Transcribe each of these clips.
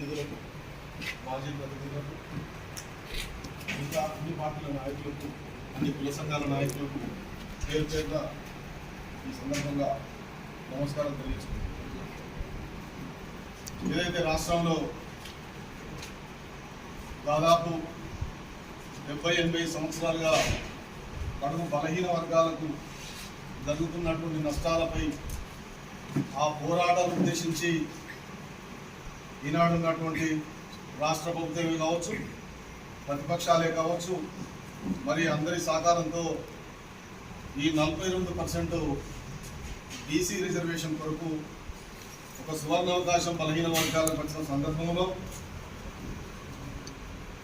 మాజీ ప్రతినిధులకు ఇంకా అన్ని పార్టీల నాయకులకు అన్ని కుల సంఘాల నాయకులకు పేరు పేరున ఈ సందర్భంగా నమస్కారం తెలియజేస్తున్నాను. ఏదైతే రాష్ట్రంలో దాదాపు డెబ్బై ఎనభై సంవత్సరాలుగా కడుగు బలహీన వర్గాలకు జరుగుతున్నటువంటి నష్టాలపై ఆ పోరాటాలు ఉద్దేశించి ఈనాడు ఉన్నటువంటి రాష్ట్ర ప్రభుత్వమే కావచ్చు ప్రతిపక్షాలే కావచ్చు మరి అందరి సహకారంతో ఈ నలభై రెండు పర్సెంట్ బీసీ రిజర్వేషన్ కొరకు ఒక సువర్ణావకాశం బలహీన వర్గాలకు వచ్చిన సందర్భంలో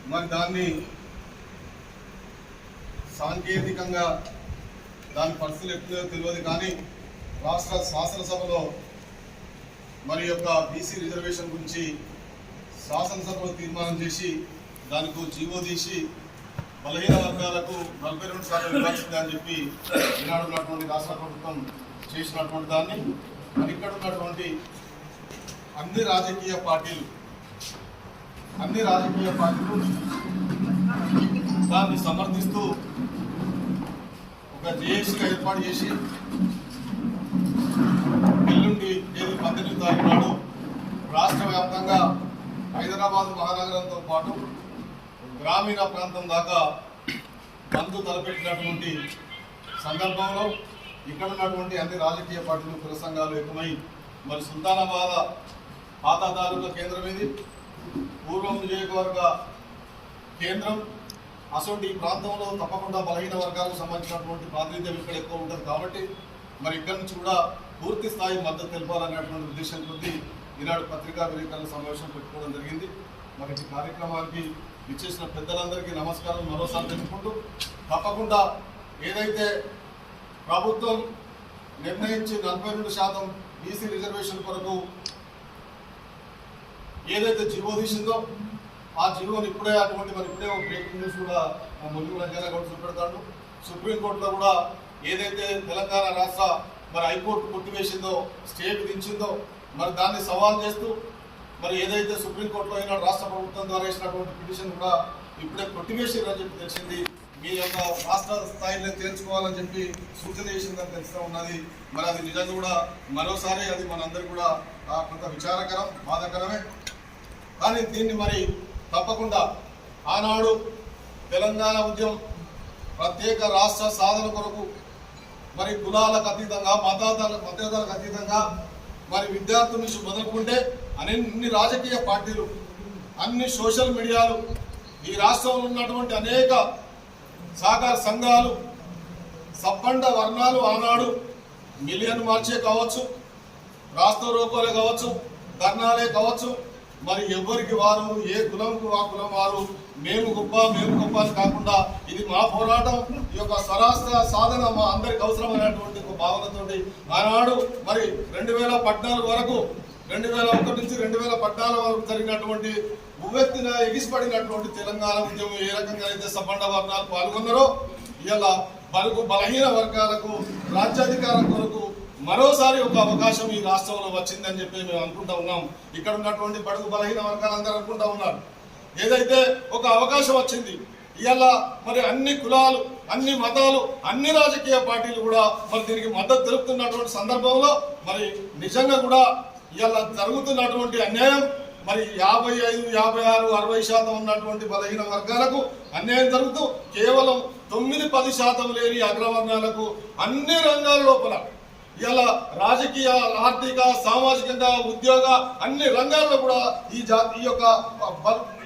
మరి దాన్ని సాంకేతికంగా దాని పరిస్థితులు ఎప్పుడో తెలియదు కానీ రాష్ట్ర శాసనసభలో మరి యొక్క బీసీ రిజర్వేషన్ గురించి శాసనసభలో తీర్మానం చేసి దానికి జీవో తీసి బలహీన వర్గాలకు నలభై రెండు శాతం ఇవ్వాల్సిందే అని చెప్పి ఈనాడు ఉన్నటువంటి రాష్ట్ర ప్రభుత్వం చేసినటువంటి దాన్ని. మరి ఇక్కడ ఉన్నటువంటి అన్ని రాజకీయ పార్టీలు అన్ని రాజకీయ పార్టీలు దాన్ని సమర్థిస్తూ ఒక జేఏసీగా ఏర్పాటు చేసి తారీఖు నాడు రాష్ట్ర వ్యాప్తంగా హైదరాబాద్ మహానగరంతో పాటు గ్రామీణ ప్రాంతం దాకా బంధు తలపెట్టినటువంటి సందర్భంలో ఇక్కడ ఉన్నటువంటి అన్ని రాజకీయ పార్టీలు కుల సంఘాలు ఏకమై మరి సుల్తానాబాద్ ఖాతాదారుల కేంద్రం ఇది. పూర్వం నియోజకవర్గ కేంద్రం. అసలు ఈ ప్రాంతంలో తప్పకుండా బలహీన వర్గాలకు సంబంధించినటువంటి ప్రాతినిధ్యం ఇక్కడ ఎక్కువ ఉంటుంది కాబట్టి మరి ఇక్కడ నుంచి కూడా పూర్తి స్థాయి మద్దతు తెలపాలనేటువంటి ఉద్దేశం కొద్ది ఈనాడు పత్రికా విలేకరుల సమావేశం పెట్టుకోవడం జరిగింది. మరి ఈ కార్యక్రమానికి ఇచ్చేసిన పెద్దలందరికీ నమస్కారం. మరోసారి తెలుపుకుంటూ తప్పకుండా ఏదైతే ప్రభుత్వం నిర్ణయించి నలభై రెండు శాతం బీసీ రిజర్వేషన్ కొరకు ఏదైతే జీవో తీసిందో ఆ జీవోని ఇప్పుడే అటువంటి మరి ఇప్పుడే ఒక బ్రేకింగ్ న్యూస్ కూడా ములుగు రంజానా కూడా చూపెడతాడు. సుప్రీంకోర్టులో కూడా ఏదైతే తెలంగాణ రాష్ట్ర మరి హైకోర్టు కొట్టివేసిందో స్టే విధించిందో మరి దాన్ని సవాల్ చేస్తూ మరి ఏదైతే సుప్రీంకోర్టులో అయినా రాష్ట్ర ప్రభుత్వం ద్వారా వేసినటువంటి పిటిషన్ కూడా ఇప్పుడే కొట్టివేసిందని చెప్పి తెలిసింది. మీ యొక్క రాష్ట్ర స్థాయిలో తేల్చుకోవాలని చెప్పి సూచన చేసిందని తెలుస్తూ ఉన్నది. మరి అది నిజంగా కూడా మరోసారి అది మనందరికీ కూడా కొంత విచారకరం బాధాకరమే. కానీ దీన్ని మరి తప్పకుండా ఆనాడు తెలంగాణ ఉద్యమం ప్రత్యేక రాష్ట్ర సాధన కొరకు మరి కులాలకు అతీతంగా మతాలకు మతేతలకు అతీతంగా మరి విద్యార్థుల నుంచి మొదలుకుంటే అన్ని రాజకీయ పార్టీలు అన్ని సోషల్ మీడియాలు ఈ రాష్ట్రంలో ఉన్నటువంటి అనేక సహకార సంఘాలు సబ్బండ వర్ణాలు ఆనాడు మిలియన్ మార్చే కావచ్చు రాష్ట్ర రూపాలే కావచ్చు ధర్నాలే కావచ్చు మరి ఎవరికి వారు ఏ కులంకు ఆ కులం వారు మేము గొప్ప మేము గొప్ప అని కాకుండా ఇది మా పోరాటం ఈ యొక్క స్వరాష్ట్ర సాధన మా అందరికి అవసరమైనటువంటి ఒక భావనతో ఆనాడు మరి రెండు వేల పద్నాలుగు వరకు రెండు వేల ఒకటి నుంచి రెండు వేల పద్నాలుగు వరకు జరిగినటువంటి ఉవ్వెత్తిన ఎగిసిపడినటువంటి తెలంగాణ ఉద్యమం ఏ రకంగా అయితే సబ్బండ వర్ణాలు పాల్గొన్నారో ఇలా బలుగు బలహీన వర్గాలకు రాజ్యాధికారం మరోసారి ఒక అవకాశం ఈ రాష్ట్రంలో వచ్చిందని చెప్పి మేము అనుకుంటా ఉన్నాం. ఇక్కడ ఉన్నటువంటి బడుగు బలహీన వర్గాలందరూ అనుకుంటా ఉన్నారు. ఏదైతే ఒక అవకాశం వచ్చింది ఇవాళ మరి అన్ని కులాలు అన్ని మతాలు అన్ని రాజకీయ పార్టీలు కూడా మరి దీనికి మద్దతు తెలుపుతున్నటువంటి సందర్భంలో మరి నిజంగా కూడా ఇవాళ జరుగుతున్నటువంటి అన్యాయం మరి యాభై ఐదు యాభై ఆరు అరవై శాతం ఉన్నటువంటి బలహీన వర్గాలకు అన్యాయం జరుగుతూ కేవలం తొమ్మిది పది శాతం లేని అగ్రవర్ణాలకు అన్ని రంగాల లోపల ఇలా రాజకీయ ఆర్థిక సామాజికంగా ఉద్యోగ అన్ని రంగాల్లో కూడా ఈ జాతి ఈ యొక్క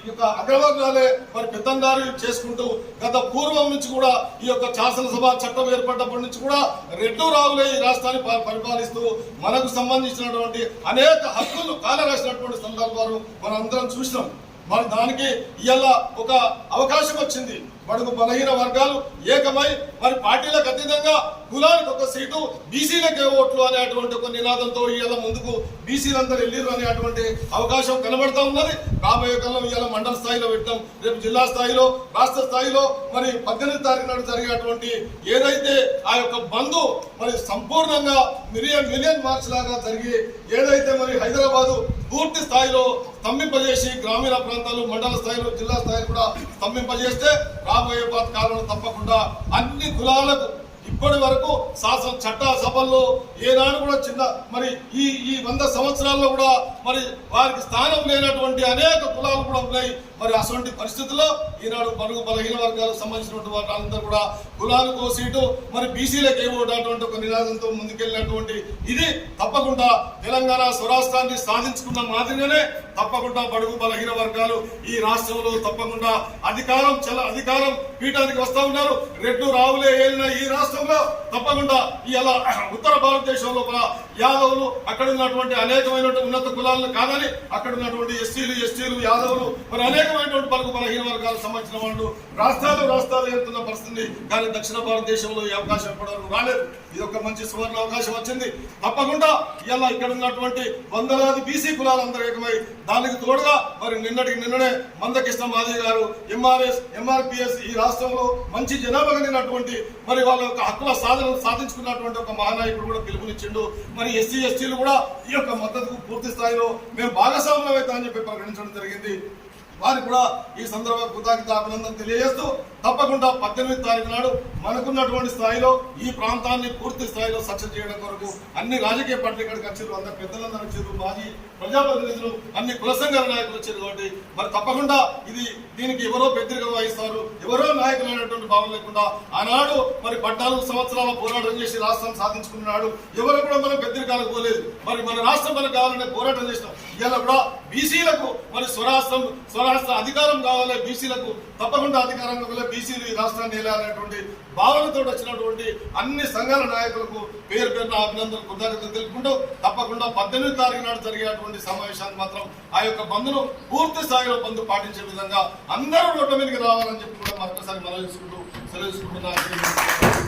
ఈ యొక్క అగ్రవర్ణాలే మరి పెద్దందారు చేసుకుంటూ గత పూర్వం నుంచి కూడా ఈ యొక్క శాసనసభ చట్టం ఏర్పడ్డప్పటి నుంచి కూడా రెడ్డు రావులే ఈ రాష్ట్రాన్ని ప- పరిపాలిస్తూ మనకు సంబంధించినటువంటి అనేక హక్కులు కాలరాసినటువంటి సందర్భాలు మనం అందరం చూసినాం. మరి దానికి ఇవాళ ఒక అవకాశం వచ్చింది. మనకు బలహీన వర్గాలు ఏకమై మరి పార్టీలకు అతీతంగా కులానికి ఒక సీటు బీసీలకే ఓట్లు అనేటువంటి ఒక నినాదంతో ఇవాళ ముందుకు బీసీలందరూ వెళ్ళిరు అనేటువంటి అవకాశం కనబడతా ఉన్నది. రాబోయే కాలం ఇవాళ మండల స్థాయిలో పెట్టాం. రేపు జిల్లా స్థాయిలో రాష్ట్ర స్థాయిలో మరి పద్దెనిమిది తారీఖు నాడు జరిగేటువంటి ఏదైతే ఆ యొక్క బంధు మరి సంపూర్ణంగా మిలియన్ మిలియన్ మార్క్స్ లాగా జరిగి ఏదైతే మరి హైదరాబాదు పూర్తి స్థాయిలో స్తంభింపజేసి గ్రామీణ ప్రాంతాలు మండల స్థాయిలో జిల్లా స్థాయిలో కూడా స్తంభింపజేస్తే రాబోయే కాలంలో తప్పకుండా అన్ని కులాలకు ఇప్పటి వరకు శాసన చట్ట సభల్లో ఏనాడు కూడా చిన్న మరి ఈ ఈ వంద సంవత్సరాల్లో కూడా మరి వారికి స్థానం లేనటువంటి అనేక కులాలు కూడా ఉన్నాయి. మరి అటువంటి పరిస్థితుల్లో ఈనాడు పరుగు బలహీన వర్గాలకు సంబంధించినటువంటి వాళ్ళందరూ కూడా కులాలకు ఓ సీటు మరి బీసీలకు ఏమోటటువంటి ఒక నినాదంతో ముందుకెళ్ళినటువంటి ఇది తప్పకుండా తెలంగాణ స్వరాష్ట్రాన్ని సాధించుకున్న మాదిరిగానే తప్పకుండా బడుగు బలహీన వర్గాలు ఈ రాష్ట్రంలో తప్పకుండా అధికారం చల అధికారం పీఠానికి వస్తూ ఉన్నారు. రెడ్డు రావులే ఏలిన ఈ రాష్ట్రంలో తప్పకుండా ఇలా ఉత్తర భారతదేశం లోపల యాదవులు అక్కడ ఉన్నటువంటి అనేకమైనటువంటి ఉన్నత కులాలను కాదని అక్కడ ఉన్నటువంటి ఎస్సీలు ఎస్టీలు యాదవులు మరి అనేకమైనటువంటి పలుకు బలహీన వర్గాలకు సంబంధించిన వాళ్ళు రాష్ట్రాలు రాష్ట్రాలు ఎదుర్కొన్న పరిస్థితి కానీ దక్షిణ భారతదేశంలో ఈ అవకాశం ఇప్పటివరకు రాలేదు. ఇది ఒక మంచి సువర్ణ అవకాశం వచ్చింది. తప్పకుండా ఇలా ఇక్కడ ఉన్నటువంటి వందలాది బీసీ కులాలందరూ ఏకమై దానికి తోడుగా మరి నిన్నటికి నిన్ననే మందకృష్ణ మాధవి గారు ఎంఆర్ఎస్ ఎంఆర్పిఎస్ ఈ రాష్ట్రంలో మంచి జనాభా కలిగినటువంటి మరి వాళ్ళ యొక్క హక్కుల సాధన సాధించుకున్నటువంటి ఒక మహానాయకుడు కూడా పిలుపునిచ్చిండు. మరి ఎస్సీ ఎస్టీలు కూడా ఈ యొక్క మద్దతుకు పూర్తి స్థాయిలో మేము భాగస్వామ్యం అవుతామని చెప్పి ప్రకటించడం జరిగింది. వారికి కూడా ఈ సందర్భంగా కృతజ్ఞత అభినందన తెలియజేస్తూ తప్పకుండా పద్దెనిమిది తారీఖు నాడు మనకున్నటువంటి స్థాయిలో ఈ ప్రాంతాన్ని పూర్తి స్థాయిలో సక్సెస్ చేయడం కొరకు అన్ని రాజకీయ పార్టీలు ఇక్కడికి వచ్చారు. అందరు పెద్దలందరూ వచ్చారు. మాజీ ప్రజాప్రతినిధులు అన్ని కుల సంఘాల నాయకులు వచ్చారు కాబట్టి మరి తప్పకుండా ఇది దీనికి ఎవరో పెద్దరిగా వహిస్తారు ఎవరో నాయకులు అనేటువంటి భావన లేకుండా ఆనాడు మరి పద్నాలుగు సంవత్సరాల పోరాటం చేసి రాష్ట్రం సాధించుకున్నాడు ఎవరు కూడా మనం పెద్దరికాలకు పోలేదు. మరి మన రాష్ట్రం మనకు కావాలనే పోరాటం చేసినాం. ఇలా కూడా బీసీలకు మరి స్వరాష్ట్రం స్వరాష్ట్ర అధికారం కావాలి బీసీలకు తప్పకుండా అధికారం కావాలి బీసీలు ఈ రాష్ట్రాన్ని వెళ్ళాలనేటువంటి భావనతో వచ్చినటువంటి అన్ని సంఘాల నాయకులకు పేరు పేరున అభినందనలు కృతజ్ఞతలు తెలుపుకుంటూ తప్పకుండా పద్దెనిమిది తారీఖు నాడు జరిగేటువంటి సమావేశాన్ని మాత్రం ఆ యొక్క బంధును పూర్తి స్థాయిలో బంధు పాటించే విధంగా అందరూ రోడ్ల మీదకి రావాలని చెప్పి కూడా మరొకసారి మనం చేసుకుంటూ సెలవు తీసుకుంటున్నాను